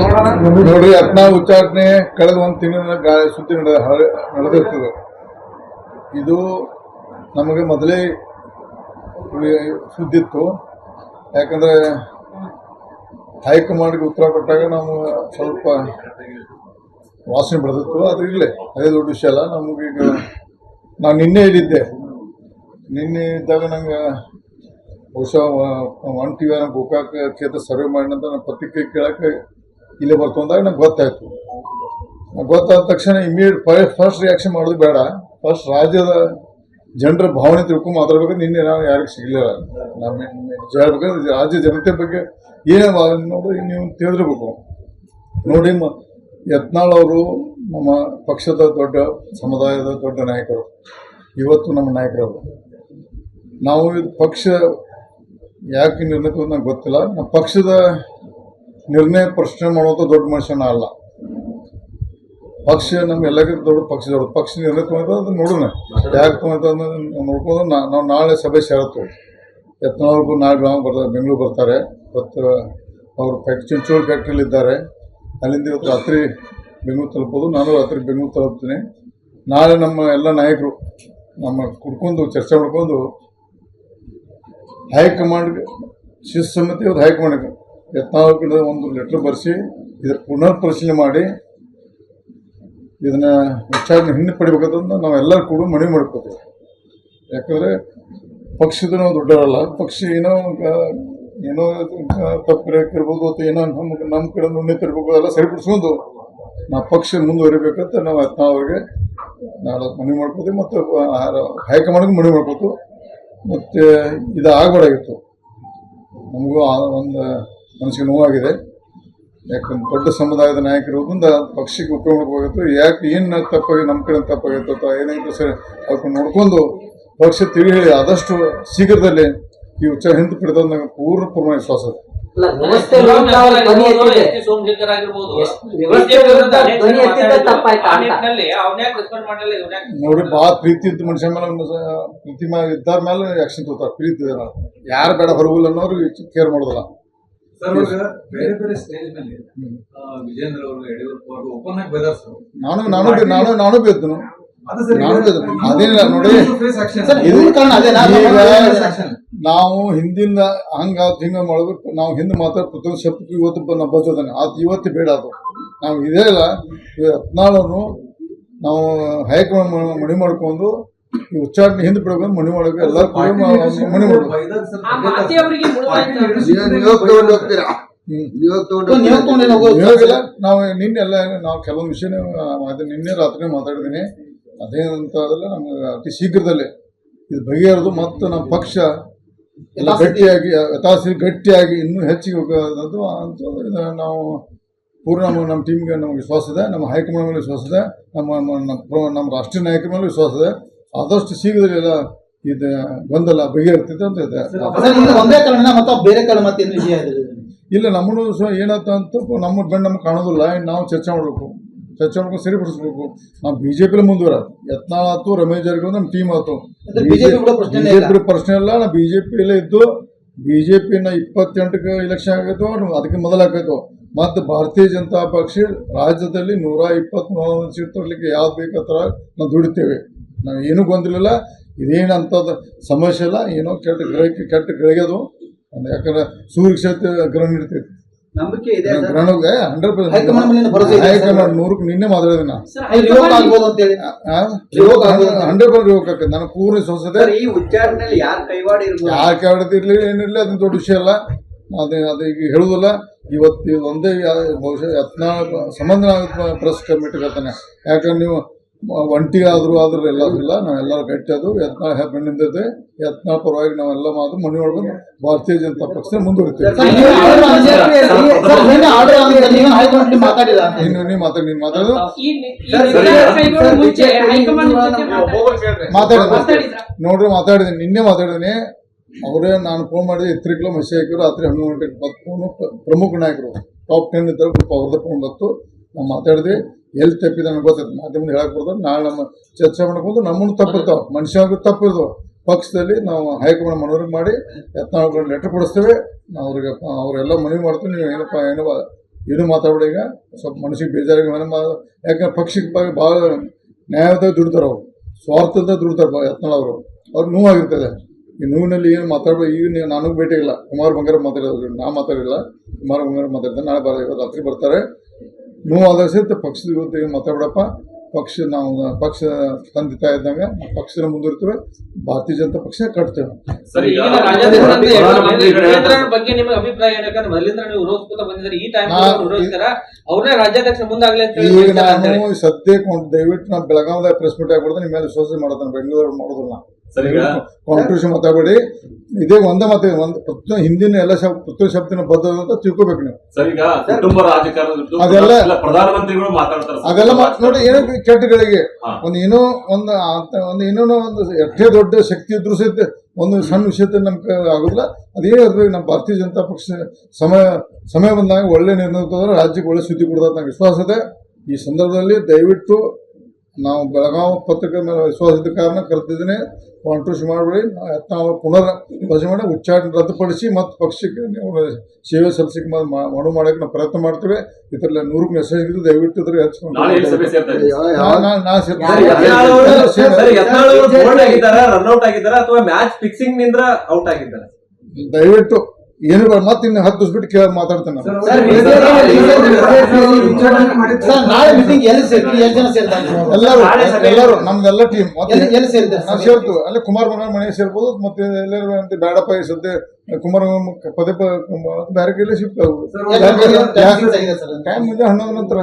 ನೋಡ್ರಿ ಯತ್ನ ಉಚ್ಚಾರಣೆ ಕಳೆದ ಒಂದು ತಿಂಗಳ ಗಾಳಿ ಸುದ್ದಿ ನಡೆದಿರ್ತದೆ. ಇದು ನಮಗೆ ಮೊದಲೇ ಸುದ್ದಿ ಇತ್ತು ಯಾಕಂದ್ರೆ ಹೈಕಮಾಂಡ್ಗೆ ಉತ್ತರ ಕೊಟ್ಟಾಗ ನಾವು ಸ್ವಲ್ಪ ವಾಸನೆ ಬೆಳೆದಿತ್ತು. ಅದು ಇರಲಿ, ಅದೇ ದೊಡ್ಡ ವಿಷಯ ಅಲ್ಲ. ನಮಗೀಗ ನಾನು ನಿನ್ನೆ ಇಲ್ಲಿದ್ದೆ ನಿನ್ನೆ ಇದ್ದಾಗ ನಂಗೆ ಬಹುಶಃ ಒನ್ ಟಿ ವಿ ಗೋಕಾಕ್ ಕ್ಷೇತ್ರ ಸರ್ವೆ ಮಾಡಿದಂತ ನಾನು ಪತ್ರಿಕೆ ಕೇಳಕ್ಕೆ ಇಲ್ಲೇ ಬರ್ತು ಅಂದಾಗ ನಂಗೆ ಗೊತ್ತಾಯ್ತು. ಗೊತ್ತಾದ ತಕ್ಷಣ ಇಮಿಡಿಯೇಟ್ ಫಸ್ಟ್ ರಿಯಾಕ್ಷನ್ ಮಾಡೋದು ಬೇಡ. ಫಸ್ಟ್ ರಾಜ್ಯದ ಜನರ ಭಾವನೆ ತಿಳ್ಕೊಂಡು ಮಾತಾಡ್ಬೇಕು. ನಿನ್ನೆ ನಾವು ಯಾರಿಗೂ ಸಿಗಲಿಲ್ಲ. ನಮ್ಮ ಹೇಳ್ಬೇಕಂದ್ರೆ ರಾಜ್ಯ ಜನತೆ ಬಗ್ಗೆ ಏನೇ ನೋಡಿ ನೀವು ತಿಳಿದಿರ್ಬೇಕು. ನೋಡಿ ಯತ್ನಾಳ್ ಅವರು ನಮ್ಮ ಪಕ್ಷದ ದೊಡ್ಡ ಸಮುದಾಯದ ದೊಡ್ಡ ನಾಯಕರು. ಇವತ್ತು ನಮ್ಮ ನಾಯಕರವರು ನಾವು ಇದು ಪಕ್ಷ ಯಾಕೆ ನಿರ್ಣಯ ನಂಗೆ ಗೊತ್ತಿಲ್ಲ. ನಮ್ಮ ಪಕ್ಷದ ನಿರ್ಣಯ ಪ್ರಶ್ನೆ ಮಾಡುವಂಥ ದೊಡ್ಡ ಮನುಷ್ಯನ ಅಲ್ಲ. ಪಕ್ಷ ನಮ್ಮ ಎಲ್ಲರಿಗಿಂತ ದೊಡ್ಡ ಪಕ್ಷ ದೊಡ್ಡ ಪಕ್ಷ ನಿರ್ಣಯ ತೊಗೊಂತ ನೋಡೋಣ. ಯಾಕೆ ತೊಗೊಂತ ನೋಡ್ಕೊಂಡು ನಾವು ನಾಳೆ ಸಭೆ ಸೇರತ್ತು ಯತ್ನಾಳ್ಗೂ ನಾಳೆ ಗ್ರಾಮ ಬರ್ತಾರೆ ಬೆಂಗಳೂರು ಬರ್ತಾರೆ. ಮತ್ತು ಅವರು ಫ್ಯಾಕ್ಟ್ರಿ ಚಿಂಚೋಳಿ ಫ್ಯಾಕ್ಟ್ರಿಲಿ ಇದ್ದಾರೆ. ಅಲ್ಲಿಂದ ಇವತ್ತು ರಾತ್ರಿ ಬೆಂಗಳೂರು ತಲುಪೋದು. ನಾನು ರಾತ್ರಿ ಬೆಂಗಳೂರು ತಲುಪ್ತೀನಿ. ನಾಳೆ ನಮ್ಮ ಎಲ್ಲ ನಾಯಕರು ನಮ್ಮ ಕುಡ್ಕೊಂಡು ಚರ್ಚೆ ಮಾಡ್ಕೊಂಡು ಹೈಕಮಾಂಡ್ಗೆ ಶಿಸ್ತು ಸಮಿತಿ ಅವ್ರು ಹೈಕಮಾಂಡ್ಗೆ ಯತ್ನಾಳ್ ಒಂದು ಲೆಟ್ರ್ ಬರೆಸಿ ಇದ್ರ ಪುನರ್ ಪರಿಶೀಲನೆ ಮಾಡಿ ಇದನ್ನ ವಿಚಾರಣೆ ಹಿಂದೆ ಪಡಿಬೇಕಂತ ನಾವೆಲ್ಲರೂ ಕೂಡ ಮನವಿ ಮಾಡ್ಕೋತೀವಿ. ಯಾಕಂದ್ರೆ ಪಕ್ಷದ ನಾವು ದೊಡ್ಡವರಲ್ಲ, ಪಕ್ಷ ಏನೋ ಏನೋ ಇರ್ಬೋದು ಅಥವಾ ಏನೋ ನಮ್ಗೆ ನಮ್ಮ ಕಡೆ ನುಣ್ಣೆ ತಿರ್ಬೇಕು ಎಲ್ಲ ಸರಿಪಡಿಸ್ಕೊಂಡು ನಾವು ಪಕ್ಷ ಮುಂದುವರಿಬೇಕಂತ ನಾವು ಯತ್ನಾಳ್ ಅವ್ರಿಗೆ ನಾಳೆ ಮನವಿ ಮಾಡ್ಕೋತೀವಿ ಮತ್ತು ಹೈಕಮಾಂಡ್ಗೆ ಮನವಿ ಮಾಡ್ಕೋತು ಮತ್ತು ಇದು ಆಗಬಾರ್ದಾಗಿತ್ತು ನಮಗೂ ಒಂದು ಮನಸ್ಸಿಗೆ ನೋವಾಗಿದೆ. ಯಾಕಂದ್ರೆ ದೊಡ್ಡ ಸಮುದಾಯದ ನಾಯಕರೋದ್ರಿಂದ ಪಕ್ಷಕ್ಕೆ ಉಪಯೋಗಿತ್ತು ಹೋಗಿತ್ತು ಯಾಕೆ ಏನು ತಪ್ಪಾಗಿ ನಮ್ಮ ಕಡೆ ತಪ್ಪಾಗಿತ್ತು ಅಥವಾ ಏನಾಗಿತ್ತು ಸರಿ ಅದಕ್ಕೆ ನೋಡ್ಕೊಂಡು ಪಕ್ಷ ತಿಳಿ ಹೇಳಿ ಆದಷ್ಟು ಶೀಘ್ರದಲ್ಲಿ ಈ ಉಚ್ಚಾರ ಹಿಂದೆ ಪಡೆದ ಪೂರ್ಣ ಪೂರ್ಣ ವಿಶ್ವಾಸ ಇದೆ. ನೋಡಿ ಭಾಳ ಪ್ರೀತಿ ಇದ್ದ ಮನುಷ್ಯ ಮೇಲೆ ಪ್ರೀತಿ ಇದ್ದಾರ ಮೇಲೆ ಆಕ್ಷನ್ ತಗೋತಾರೆ. ಪ್ರೀತಿ ಇದೆ ಯಾರು ಬೇಡ ಹೊರಗುಲ್ಲ ಅನ್ನೋರು ಕೇರ್ ಮಾಡೋದಿಲ್ಲ. ಸರ್ ಬೇರೆ ಬೇರೆ ಸ್ಟೇಜ್ ಮೇಲೆ ಆ, ವಿಜೇಂದ್ರ ಅವರು ಯಡಿಯೂರಪ್ಪ ಅವರು ಓಪನ್ ಆಗಿ ಬೈದಾರ ನಾನು ನಾನು ನಾನು ನಾನು ಅದೇನಿಲ್ಲ ನೋಡಿ. ನಾವು ಹಿಂದಿಂದ ಹಂಗ ಹಿಂಗ ಮಾಡ್ಬೇಕು ನಾವು ಹಿಂದೆ ಮಾತ್ರ ಪುತ್ರ ಶಬ್ದಕ್ಕೂ ಇವತ್ತು ನಾವು ಬರ್ತದಾನೆ ಅದು ಇವತ್ತು ಬೇಡ ಅದು. ನಾವು ಇದೇ ಇಲ್ಲ ಹದಿನಾಲ್ಕು ನಾವು ಹೈಕಮಾಂಡ್ ಮಣಿ ಮಾಡ್ಕೊಂಡು ಉಚ್ಚಾರಣೆ ಹಿಂದೆ ಬಿಡಬೇಕು ಮನೆ ಒಳಗೆ ಎಲ್ಲ ಮನೆ ನಾವು ನಿನ್ನೆ ಎಲ್ಲ ನಾವು ಕೆಲವೊಂದು ವಿಷಯ ನಿನ್ನೆ ರಾತ್ರಿ ಮಾತಾಡಿದ್ದೀನಿ. ಅದೇನಂತ ಅದಲ್ಲ ನಮ್ಗೆ ಅತಿ ಶೀಘ್ರದಲ್ಲೇ ಇದು ಬಗೆಹರಿದು ಮತ್ತು ನಮ್ಮ ಪಕ್ಷ ಎಲ್ಲ ಗಟ್ಟಿಯಾಗಿ ಯಥಾಸ್ಥಿತಿ ಗಟ್ಟಿಯಾಗಿ ಇನ್ನೂ ಹೆಚ್ಚಿಗೆ ಹೋಗೋದು ಅಂತ ನಾವು ಪೂರ್ಣ ನಮ್ಮ ನಮ್ಮ ಟೀಮ್ಗೆ ನಮ್ಗೆ ವಿಶ್ವಾಸ ಇದೆ. ನಮ್ಮ ಹೈಕಮಾಂಡ್ ಮೇಲೆ ವಿಶ್ವಾಸ ಇದೆ. ನಮ್ಮ ನಮ್ಮ ರಾಷ್ಟ್ರೀಯ ನಾಯಕರ ಮೇಲೆ ವಿಶ್ವಾಸ ಇದೆ. ಆದಷ್ಟು ಶೀಘ್ರದಲ್ಲಿ ಎಲ್ಲ ಇದು ಗೊಂದಲ ಬಗೆಹರಿತೈತೆ ಅಂತ ಇದೆ ಒಂದೇ ಕಾರಣ ಮತ್ತೆ ಬೇರೆ ಕಾರಣ ಮತ್ತೆ ವಿಷಯ ಇದೆ ಇಲ್ಲ ನಮ್ಮನ್ನು ಸಹ ಏನಾಯ್ತು ಅಂತ ನಮ್ಮ ಬೆನ್ನು ನಮ್ಗೆ ಕಾಣೋದಿಲ್ಲ. ನಾವು ಚರ್ಚೆ ಮಾಡಬೇಕು. ಚರ್ಚೆ ಮಾಡ್ಕೊಂಡು ಸರಿಪಡಿಸ್ಬೇಕು. ನಾವು ಬಿ ಜೆ ಪಿಲಿ ಮುಂದುವರ ಯತ್ನಾಳ್ ಆಯ್ತು ರಮೇಶ್ ಜಾರಕಿಹೊಳಿ ನಮ್ಮ ಟೀಮ್ ಆಯ್ತು. ಬಿಜೆಪಿ ಪ್ರಶ್ನೆ ಇಲ್ಲ. ನಾವು ಬಿ ಜೆ ಪಿಯಲ್ಲೇ ಇದ್ದು ಬಿ ಜೆ ಪಿನ ಇಪ್ಪತ್ತೆಂಟಕ್ಕೆ ಇಲೆಕ್ಷನ್ ಆಗೈತು ಅದಕ್ಕೆ ಮೊದಲಾಗೈತು ಮತ್ತು ಭಾರತೀಯ ಜನತಾ ಪಕ್ಷ ರಾಜ್ಯದಲ್ಲಿ ನೂರ ಇಪ್ಪತ್ತ್ಮೂರು ಸೀಟ್ ತರಲಿಕ್ಕೆ ಯಾವ್ದು ಬೇಕತ್ರ ನಾವು ದುಡಿತೇವೆ. ನಾವು ಏನೂ ಗೊಂದಲಿಲ್ಲ ಇದೇನು ಅಂಥದ್ದು ಸಮಸ್ಯೆ ಇಲ್ಲ ಏನೋ ಕೆಟ್ಟ ಗ್ರಹಕ್ಕೆ ಕೆಟ್ಟ ಗಳಿಗೆದು ಯಾಕಂದ್ರೆ ಸೂರ್ಯ ಕ್ಷೇತ್ರ ಗ್ರಹಣ ಇರ್ತೈತಿ ನಂಬಿಕೆ ಇದೆ ಹಂಡ್ರೆಡ್ ಹೈಕಮಾಂಡ್ ನೂರಕ್ಕೆ ನಿನ್ನೆ ಮಾತಾಡಿದೆ. ಹಂಡ್ರೆಡ್ ಪರ್ಸೆಂಟ್ ರಿವೋಕ್ ಆಗ್ತದೆ. ನನಗೆ ಪೂರ್ಣ ಸಂಸದೆ ಈ ಉಚ್ಚಾರಣೆಯಲ್ಲಿ ಯಾರ ಕೈವಾಡ ಇರ್ಬೋದು? ಯಾರು ಇರಲಿ ಏನಿರಲಿ ಅದನ್ನ ದೊಡ್ಡ ವಿಷಯ ಅಲ್ಲ. ಅದೇ ಅದ ಈಗ ಹೇಳುವುದಿಲ್ಲ ಇವತ್ತು ಒಂದೇ ಬಹುಶಃ ಯತ್ನ ಸಂಬಂಧ ಪ್ರೆಸ್ ಕಮಿಟಿ ಹೇಳ್ತಾನೆ ಯಾಕಂದ್ರೆ ನೀವು ಒಂಟಿ ಆದರೂ ಆದ್ರೂ ಎಲ್ಲ ಇಲ್ಲ ನಾವೆಲ್ಲರೂ ಗಟ್ಟಿ ಅದು ಯತ್ನ ಬೆನ್ನಿಂದಿದೆ. ಯತ್ನ ಪರವಾಗಿ ನಾವೆಲ್ಲ ಮಾತು ಮನೆ ಮಾಡ್ಕೊಂಡು ಭಾರತೀಯ ಜನತಾ ಪಕ್ಷ ಮುಂದುವರಿತೀವಿ. ನೀನು ನೀನು ಮಾತಾಡಿ ನೀನು ಮಾತಾಡೋದು ಮಾತಾಡಿದ ನೋಡ್ರಿ ಮಾತಾಡಿದ್ದೀನಿ. ನಿನ್ನೆ ಮಾತಾಡಿದ್ದೀನಿ. ಅವರೇ ನಾನು ಫೋನ್ ಮಾಡಿದೆ ಕಿಲೋ ಮೆಸೇಜ್ ಹಾಕಿದ್ರು. ರಾತ್ರಿ ಹನ್ನೊಂದು ಗಂಟೆಗೆ ಬತ್ತು ಫೋನು ಪ್ರಮುಖ ನಾಯಕರು ಟಾಪ್ ಟೆನ್ ಇದ್ದರು ಅವ್ರದ್ದು ಫೋನ್ ಬತ್ತು ನಾವು ಮಾತಾಡಿದ್ವಿ ಎಲ್ಲಿ ತಪ್ಪಿದೆ ನನಗೆ ಗೊತ್ತಾಯ್ತು ಮಾಧ್ಯಮದ ಹೇಳಕ್ ಬರ್ತಾರೆ ನಾಳೆ ನಮ್ಮ ಚರ್ಚೆ ಮಾಡ್ಕೊಂಡು ನಮ್ಮನ್ನು ತಪ್ಪಿರ್ತಾವೆ. ಮನುಷ್ಯನಿಗೂ ತಪ್ಪಿದ್ವು ಪಕ್ಷದಲ್ಲಿ ನಾವು ಹೈಕಮಾಂಡ್ ಮನವರಿಕೆ ಮಾಡಿ ಯತ್ನಾಳ್ಕೊಂಡು ಲೆಟರ್ ಕೊಡಿಸ್ತೇವೆ. ನಾವು ಅವ್ರಿಗೆ ಅವರೆಲ್ಲ ಮನವಿ ಮಾಡ್ತೀವಿ. ನೀವು ಏನಪ್ಪ, ಏನೋ ಏನು ಮಾತಾಡಬೇಡಿ ಈಗ? ಸ್ವಲ್ಪ ಮನಸ್ಸಿಗೆ ಬೇಜಾರಿಗೆ ಮನೆ ಮಾಡ ಯಾಕಂದ್ರೆ ಪಕ್ಷಕ್ಕೆ ಬಾಗಿ ಭಾಳ ನ್ಯಾಯದ ದುಡ್ತಾರೆ ಅವರು. ಸ್ವಾರ್ಥದ ದುಡ್ತಾರೆ ಯತ್ನಾಳ್ ಅವರು. ಅವ್ರಿಗೆ ನೋವಾಗಿರ್ತದೆ. ಈ ನೋವಿನಲ್ಲಿ ಏನು ಮಾತಾಡ್ಬೇಕು ಈಗ ನೀವು ನನಗೆ ಭೇಟಿ ಇಲ್ಲ. ಕುಮಾರ್ ಬಂಗಾರ ಮಾತಾಡೋದು ನಾ ಮಾತಾಡಿಲ್ಲ. ಕುಮಾರ್ ಬಂಗಾರ ಮಾತಾಡ್ತಾರೆ ನಾಳೆ ಬರ ರಾತ್ರಿ ಬರ್ತಾರೆ. ನೋವು ಆದಾಗ ಸಹಿತ ಪಕ್ಷದ ಜೊತೆಗೆ ಮಾತಾಡಪ್ಪ ಪಕ್ಷ ನಾವು ಪಕ್ಷ ತಂದೆ ತಾಯಿ ಇದ್ದಂಗೆ ಪಕ್ಷನ ಪಕ್ಷದ ಮುಂದಿರ್ತೇವೆ ಭಾರತೀಯ ಜನತಾ ಪಕ್ಷ ಕಟ್ತೇವೆ. ಬಗ್ಗೆ ನಿಮಗೆ ಅಭಿಪ್ರಾಯ ಏನು? ಮೊದಲಿಂದ ನೀವು ವಿರೋಧಿಸ್ಕೊತ ಬಂದಿದ್ದಾರೆ. ಈ ಟೈಮ್ ನಾ- ವಿರೋಧಿಸ್ತಾರ? ಅವ್ರನ್ನೇ ರಾಜ್ಯಾಧ್ಯಕ್ಷ ಮುಂದಾಗ್ಲಿ ಅಂತ ಹೇಳಿ ಈಗ. ನಾನು ಸದ್ಯಕ್ಕೆ ದಯವಿಟ್ಟು ನಾನು ಬೆಳಗಾವಿದಾಗ ಪ್ರೆಸ್ ಮೀಟ್ ಆಗ್ಬಿಡ್ದು ನಿಮ್ಮ ಮೇಲೆ ವಿಶ್ವಾಸ ಮಾಡೋದನ್ನ ಬೆಂಗಳೂರು ಮಾಡೋದಿಲ್ಲ ಕಾಂಟ್ರಿಬ್ಯೂಷನ್ ಮಾತಾಡಬೇಡಿ. ಇದೇ ಒಂದ ಮತ್ತೆ ಒಂದು ಹಿಂದಿನ ಎಲ್ಲ ಪುತ್ರ ಪ್ರತಿಯೊಂದು ಶಬ್ದನ ಬದ್ಧ ಅಂತ ತಿಳ್ಕೊಬೇಕು ನೀವು. ಸರಿಗ ಕುಟುಂಬ ರಾಜಕಾರಣ ಅದೆಲ್ಲ- ಪ್ರಧಾನಮಂತ್ರಿಗಳು ಮಾತಾಡ್ತಾರೆ. ಅದೆಲ್ಲ ಮಾತ್ ನೋಡಿ ಏನೋ ಕೆಟ್ಟಗಳಿಗೆ. ಒಂದು ಏನೋ ಒಂದು ಒಂದು ಏನೋ ಒಂದು ಎಷ್ಟೇ ದೊಡ್ಡ ಶಕ್ತಿ ಇದ್ರು ಸಹಿತ ಒಂದು ಸಣ್ಣ ವಿಷಯದ ನಮ್ಗೆ ಆಗೋದಿಲ್ಲ. ಅದೇನು ಇರ್ಬೇಕು ನಮ್ಮ ಭಾರತೀಯ ಜನತಾ ಪಕ್ಷ ಸಮಯ ಸಮಯ ಬಂದಾಗ ಒಳ್ಳೆ ನಿರ್ಣಯ ರಾಜ್ಯಕ್ಕೆ ಒಳ್ಳೆ ಸುದ್ದಿ ಕೊಡ್ತಾರೆ ನಂಗೆ ವಿಶ್ವಾಸ ಇದೆ. ಈ ಸಂದರ್ಭದಲ್ಲಿ ದಯವಿಟ್ಟು ನಾವು ಬೆಳಗಾವಿ ಪತ್ರಿಕೆ ಮೇಲೆ ವಿಶ್ವಾಸ ಇದ್ದ ಕಾರಣ ಕರೆದಿದ್ದೇನೆ ಕಾಂಟ್ರಿಬ್ಯೂಷನ್ ಮಾಡಬೇಡಿ. ನಾವು ಪುನರ್ ಯೋಚನೆ ಮಾಡಿ ಉಚ್ಚಾಟನೆ ರದ್ದುಪಡಿಸಿ ಮತ್ತು ಪಕ್ಷಕ್ಕೆ ನೀವು ಸೇವೆ ಸಲ್ಲಿಸಕ್ಕೆ ಮನವಿ ಮಾಡೋಕ್ಕೆ ಮನು ಮಾಡೋಕೆ ನಾವು ಪ್ರಯತ್ನ ಮಾಡ್ತೇವೆ. ಇದರಲ್ಲಿ ನೂರಕ್ಕೆ ಮೆಸೇಜ್ ಇದ್ದು ದಯವಿಟ್ಟು ಇದ್ರೆ ಹೆಚ್ಚು ಔಟ್ ಆಗಿದ್ದಾರಾ ಅಥವಾ ಮ್ಯಾಚ್ ಫಿಕ್ಸಿಂಗ್ನಿಂದ ಔಟ್ ಆಗಿದ್ದಾರೆ? ದಯವಿಟ್ಟು ಏನು ಮತ್ತೆ ಇನ್ನು ಹತ್ತು ದಿವಸ ಬಿಟ್ಟು ಕೇಳಿ ಮಾತಾಡ್ತೇನೆ ಸರ್, ಸರ್ ನಾಳೆ ಮೀಟಿಂಗ್ ಎಲ್ಲಿ ಜನ ಸೇರ್ತಾರೆ? ಎಲ್ಲರೂ ಎಲ್ಲರೂ ನಮ್ದೆಲ್ಲ ಟೀಮ್ ಎಲ್ಲಿ ಎಲ್ಲಿ ಸೇರಿದ್ದಾರೆ ನಾವು ಸೇರ್ತೀವಿ ಅಲ್ಲೇ ಕುಮಾರ್ ಮನೋಹರ್ ಮನೆ ಸೇರ್ಬೋದು ಮತ್ತೆ ಎಲ್ಲರೂ ಅಂತ ಬ್ಯಾಡಪ್ಪ ಈ ಸದ್ಯ ಕುಮಾರ್ ಪದೇ ಪದೇ ಬೇರೆ ಕೈಲಿ ಶಿಫ್ಟ್ ಆಗಿದೆ. ಟೈಮ್ ಮುಂದೆ ಹನ್ನೊಂದು ನಂತರ.